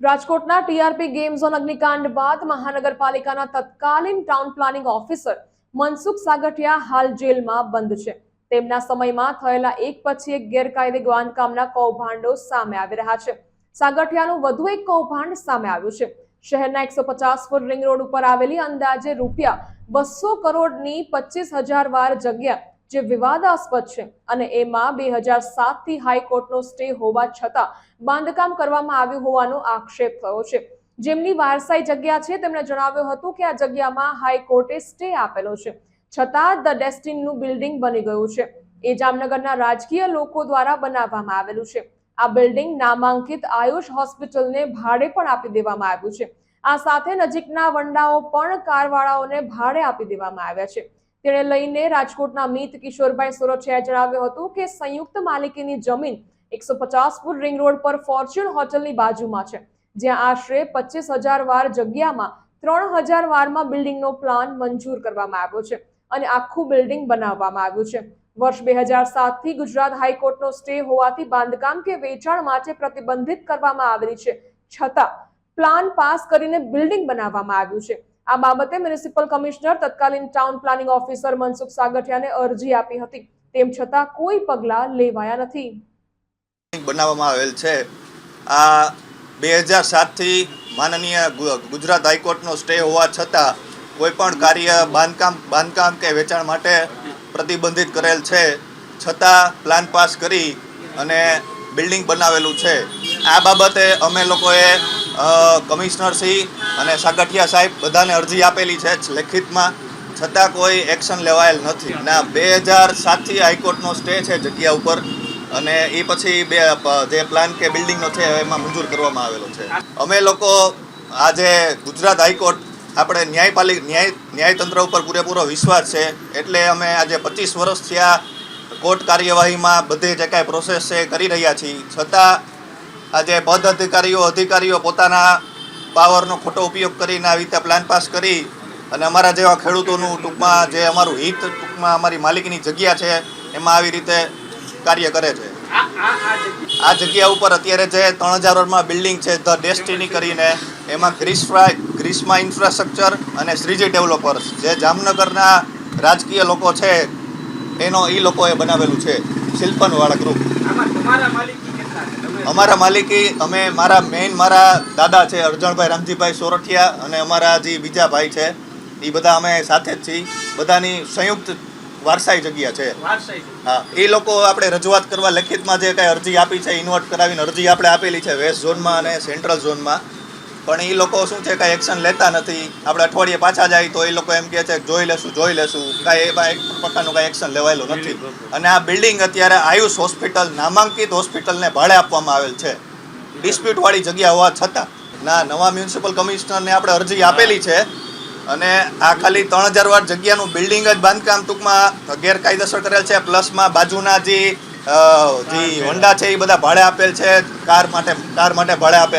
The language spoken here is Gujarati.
રાજકોટના ટીઆરપી ગેમ ઝોન અગ્નિકાંડ બાદ મહાનગરપાલિકાના તત્કાલીન town planning officer Mansukh Sagathiya હાલ જેલમાં બંધ છે. તેમના સમયમાં થયેલા એક પછી એક ગેરકાયદે બાંધકામના કૌભાંડો સામે આવી રહ્યા છે. સાગઠિયાનું વધુ એક કૌભાંડ સામે આવ્યું છે. શહેરના એકસો પચાસ ફૂટ રિંગ રોડ ઉપર આવેલી અંદાજે રૂપિયા બસો કરોડની પચીસ હજાર વાર જગ્યા જે વિવાદાસ્પદ છે અને એમાં બે હજાર સાતથી હાઈકોર્ટનો સ્ટે હોવા છતાં બાંધકામ કરવામાં આવ્યું હોવાનો આક્ષેપ થયો છે. જેમની વારસાઈ જગ્યા છે, તેમણે જણાવ્યું હતું કે આ જગ્યામાં હાઈકોર્ટે સ્ટે આપેલો છે. છતાં ધ ડેસ્ટિનનું બિલ્ડિંગ બની ગયું છે. એ જામનગરના રાજકીય લોકો દ્વારા બનાવવામાં આવેલું છે. આ બિલ્ડિંગ નામાંકિત આયુષ હોસ્પિટલને ભાડે પણ આપી દેવામાં આવ્યું છે. આ સાથે નજીકના વંડાઓ પણ કારવાળાઓને ભાડે આપી દેવામાં આવ્યા છે. તેને લઈને રાજકોટના મિત કિશોરભાઈ સોરઠિયાએ જણાવ્યું હતું કે સંયુક્ત માલિકીની જમીન એકસો પચાસ ફૂટ રિંગ રોડ પર ફોર્ચ્યુન હોટલની બાજુમાં છે, જ્યાં આશરે પચીસ હજાર વાર જગ્યામાં ત્રણ હજાર વારમાં બિલ્ડિંગનો પ્લાન મંજૂર કરવામાં આવ્યો છે અને આખું બિલ્ડિંગ બનાવવામાં આવ્યું છે. વર્ષ બે હજાર સાતથી ગુજરાત હાઈકોર્ટનો સ્ટે હોવાથી બાંધકામ કે વેચાણ માટે પ્રતિબંધિત કરવામાં આવેલી છે, છતાં પ્લાન પાસ કરીને બિલ્ડિંગ બનાવવામાં આવ્યું છે. આ બાબતે મ્યુનિસિપલ કમિશનર તત્કાલીન ટાઉન પ્લાનિંગ ઓફિસર મનસુખ સાગઠિયાને અરજી આપી હતી. તેમ છતાં કોઈ પગલાં લેવાયા નથી. બનાવવામાં આવેલ છે. આ બે હજાર સાતથી માનનીય ગુજરાત હાઈકોર્ટનો સ્ટે હોવા છતાં કોઈ પણ કાર્ય બાંધકામ બાંધકામ કે વેચાણ માટે પ્રતિબંધિત કરેલ છે. છતાં પ્લાન પાસ કરી અને બિલ્ડિંગ બનાવેલું છે. આ બાબતે અમે લોકોએ કમિશનરશ્રી અને સાગઠિયા સાહેબ બધાને અરજી આપેલી છે લેખિતમાં. છતાં કોઈ એક્શન લેવાયેલ નથી. ના, બે હજાર સાતથી હાઈકોર્ટનો સ્ટે છે જગ્યા ઉપર અને એ પછી બે જે પ્લાન કે બિલ્ડિંગનો છે એમાં મંજૂર કરવામાં આવેલો છે. અમે લોકો આજે ગુજરાત હાઈકોર્ટ આપણે ન્યાયપાલિક, ન્યાય, ન્યાયતંત્ર ઉપર પૂરેપૂરો વિશ્વાસ છે. એટલે અમે આજે પચીસ વર્ષથી આ કોર્ટ કાર્યવાહીમાં બધે જે કાંઈ પ્રોસેસ છે કરી રહ્યા છીએ. છતાં આજે પદ અધિકારીઓ અધિકારીઓ પોતાના પાવરનો ખોટો ઉપયોગ કરીને આવી રીતે પ્લાન પાસ કરી અને અમારા જેવા ખેડૂતોનું ટૂંકમાં જે અમારું હિત ટૂંકમાં અમારી માલિકીની જગ્યા છે, એમાં આવી રીતે કાર્ય કરે છે. આ જગ્યા ઉપર અત્યારે જે ત્રણ હજાર વર્ષમાં બિલ્ડિંગ છે ધ ડેસ્ટિની કરીને, એમાં ગ્રીસફ્રા ગ્રીસમાં ઇન્ફ્રાસ્ટ્રક્ચર અને શ્રીજી ડેવલપર્સ જે જામનગરના રાજકીય લોકો છે, એનો એ લોકોએ બનાવેલું છે, શિલ્પનવાળા ગ્રુપ અમારા માલિકી અમે મારા મેઇન મારા દાદા છે અર્જણભાઈ રામજીભાઈ સોરઠિયા અને અમારા જે બીજા ભાઈ છે એ બધા અમે સાથે જ છીએ. બધાની સંયુક્ત વારસાઈ જગ્યા છે. હા એ લોકો આપણે રજૂઆત કરવા લેખિતમાં જે કાંઈ અરજી આપી છે ઇન્વર્ટ કરાવીને અરજી આપણે આપેલી છે વેસ્ટ ઝોનમાં અને સેન્ટ્રલ ઝોનમાં પણ એ લોકો શું છે કાંઈ એક્શન લેતા નથી. આપણે અઠવાડિયે પાછા જાય તો એ લોકો એમ કહે છે જોઈ લેશું જોઈ લેશું. કાંઈ એવા એક પ્રકારનું કાંઈ એક્શન લેવાયેલું નથી. અને આ બિલ્ડિંગ અત્યારે આયુષ હોસ્પિટલ નામાંકિત હોસ્પિટલને ભાડે આપવામાં આવેલ છે. ડિસ્પ્યુટવાળી જગ્યા હોવા છતાં. ના નવા મ્યુનિસિપલ કમિશનરને આપણે અરજી આપેલી છે. અને આ ખાલી ત્રણ હજાર વાર જગ્યાનું બિલ્ડિંગ જ બાંધકામ ટૂંકમાં ગેરકાયદેસર કરેલ છે. પ્લસમાં બાજુના જે જે હોન્ડા છે એ બધા ભાડે આપેલ છે. કાર માટે કાર માટે ભાડે આપેલ